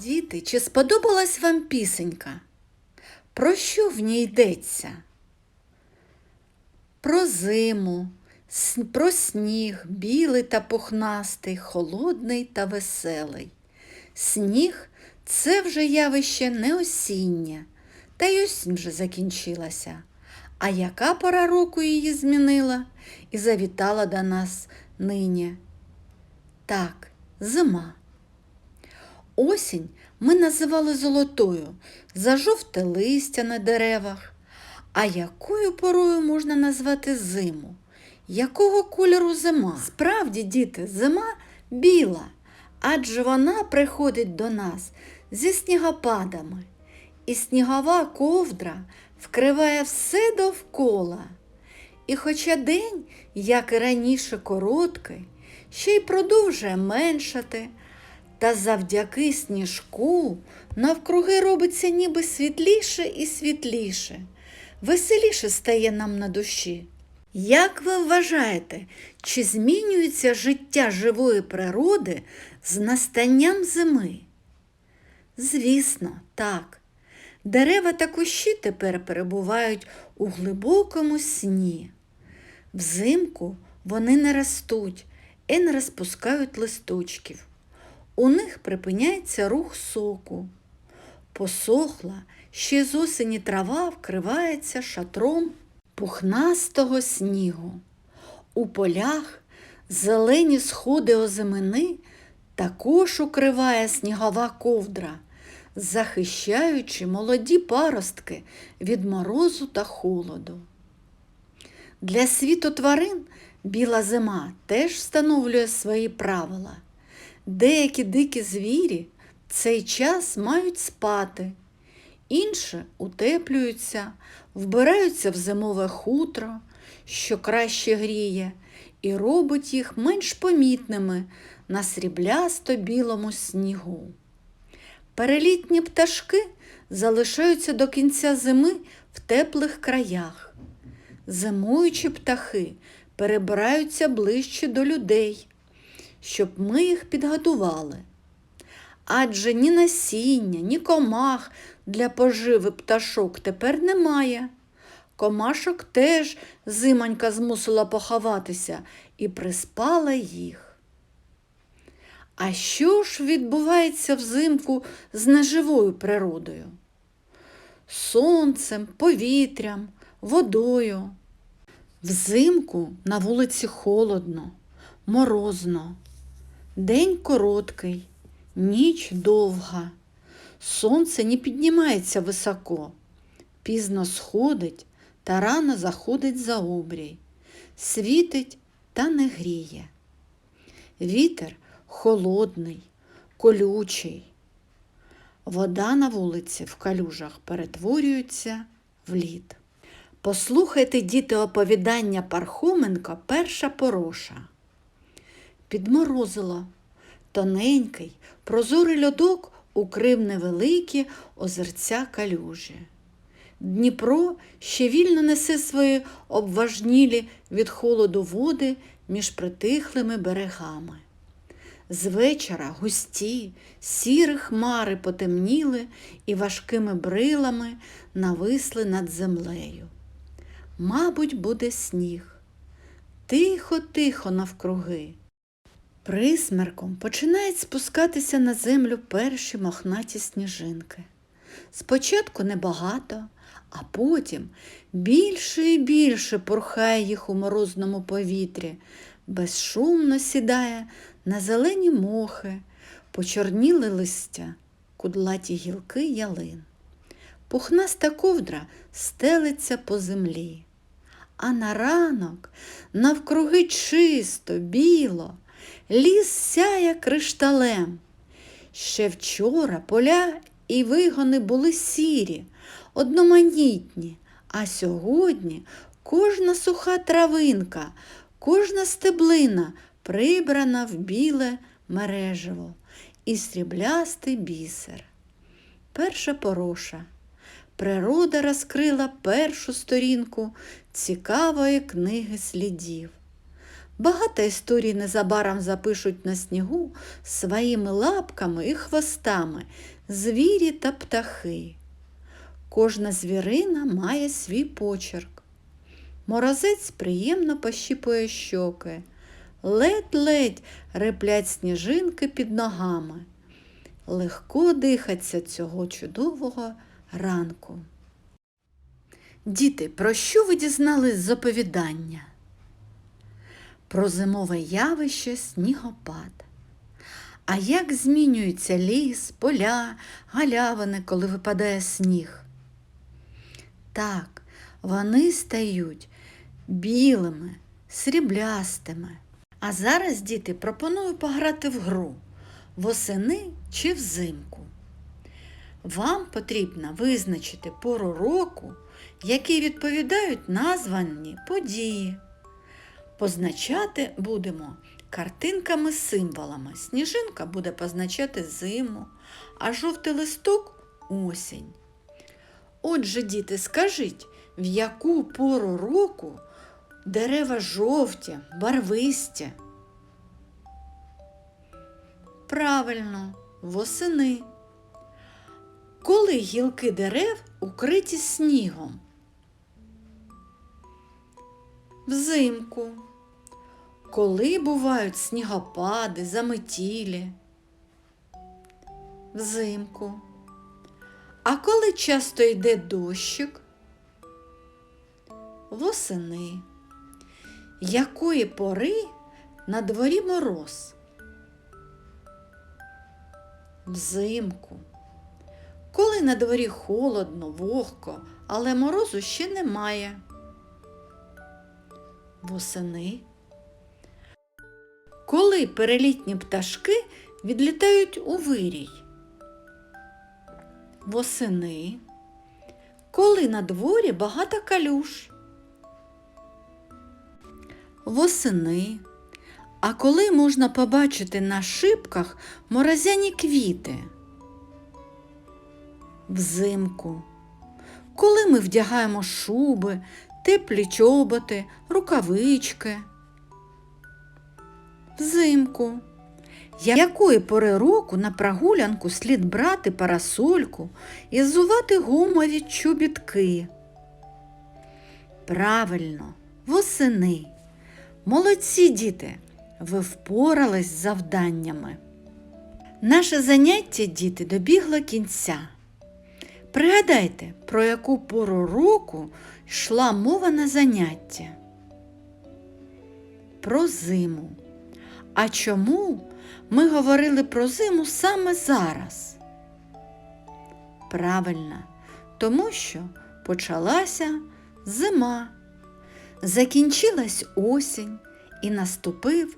Діти, чи сподобалась вам пісенька? Про що в ній йдеться? Про зиму, про сніг, білий та пухнастий, холодний та веселий. Сніг це вже явище не осіннє, та й осінь вже закінчилася. А яка пора року її змінила і завітала до нас нині? Так, зима. Осінь ми називали золотою за жовте листя на деревах. А якою порою можна назвати зиму? Якого кольору зима? Справді, діти, зима біла, адже вона приходить до нас зі снігопадами, і снігова ковдра вкриває все довкола. І хоча день, як і раніше, короткий, ще й продовжує меншати, та завдяки сніжку навкруги робиться ніби світліше і світліше, веселіше стає нам на душі. Як ви вважаєте, чи змінюється життя живої природи з настанням зими? Звісно, так. Дерева та кущі тепер перебувають у глибокому сні. Взимку вони не ростуть і не розпускають листочків. У них припиняється рух соку. Посохла, ще з осені трава вкривається шатром пухнастого снігу. У полях зелені сходи озимини також укриває снігова ковдра, захищаючи молоді паростки від морозу та холоду. Для світу тварин біла зима теж встановлює свої правила. Деякі дикі звірі цей час мають спати, інші утеплюються, вбираються в зимове хутро, що краще гріє, і робить їх менш помітними на сріблясто-білому снігу. Перелітні пташки залишаються до кінця зими в теплих краях. Зимуючі птахи перебираються ближче до людей, щоб ми їх підготували. Адже ні насіння, ні комах для поживи пташок тепер немає. Комашок теж зимонька змусила поховатися і приспала їх. А що ж відбувається взимку з неживою природою? Сонцем, повітрям, водою. Взимку на вулиці холодно, морозно, день короткий, ніч довга, сонце не піднімається високо, пізно сходить та рано заходить за обрій, світить та не гріє. Вітер холодний, колючий. Вода на вулиці в калюжах перетворюється в лід. Послухайте, діти, оповідання Пархоменка Перша пороша. Підморозило. Тоненький, прозорий льодок укрив невеликі озерця калюжі. Дніпро ще вільно несе свої обважнілі від холоду води між притихлими берегами. З вечора густі, сірі хмари потемніли і важкими брилами нависли над землею. Мабуть, буде сніг. Тихо-тихо навкруги. Присмерком починають спускатися на землю перші мохнаті сніжинки. Спочатку небагато, а потім більше і більше порхає їх у морозному повітрі, безшумно сідає на зелені мохи, почорніли листя, кудлаті гілки ялин. Пухнаста ковдра стелиться по землі. А на ранок навкруги чисто, біло, ліс сяє кришталем. Ще вчора поля і вигони були сірі, одноманітні, а сьогодні кожна суха травинка, кожна стеблина прибрана в біле мережево і сріблястий бісер. Перша пороша. Природа розкрила першу сторінку цікавої книги слідів. Багато історій незабаром запишуть на снігу своїми лапками і хвостами звірі та птахи. Кожна звірина має свій почерк. Морозець приємно пощіпує щоки. Ледь-ледь реплять сніжинки під ногами. Легко дихаться цього чудового ранку. Діти, про що ви дізнались з оповідання? Про зимове явище снігопад. А як змінюється ліс, поля, галявини, коли випадає сніг? Так, вони стають білими, сріблястими. А зараз, діти, пропоную пограти в гру восени чи взимку. Вам потрібно визначити пору року, які відповідають названі події. Позначати будемо картинками-символами. Сніжинка буде позначати зиму, а жовтий листок осінь. Отже, діти, скажіть, в яку пору року дерева жовті, барвисті? Правильно, восени. Коли гілки дерев укриті снігом? Взимку. Коли бувають снігопади, заметілі? Взимку. А коли часто йде дощик? Восени. Якої пори на дворі мороз? Взимку. Коли на дворі холодно, вогко, але морозу ще немає. Восени. Коли перелітні пташки відлітають у вирій? Восени. Коли на дворі багато калюш? Восени. А коли можна побачити на шибках морозяні квіти? Взимку. Коли ми вдягаємо шуби, теплі чоботи, рукавички? Взимку. Якої пори року на прогулянку слід брати парасольку і зувати гумові чобітки? Правильно, восени. Молодці діти, ви впорались з завданнями. Наше заняття, діти, добігло кінця. Пригадайте, про яку пору року йшла мова на заняття? Про зиму. А чому ми говорили про зиму саме зараз? Правильно, тому що почалася зима, закінчилась осінь і наступив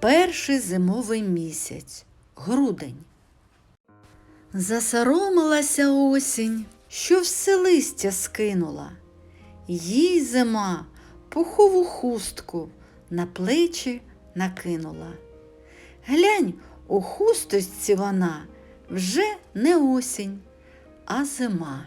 перший зимовий місяць грудень. Засоромилася осінь, що все листя скинула, їй зима пухову хустку на плечі накинула. Глянь, у хусточці вона вже не осінь, а зима.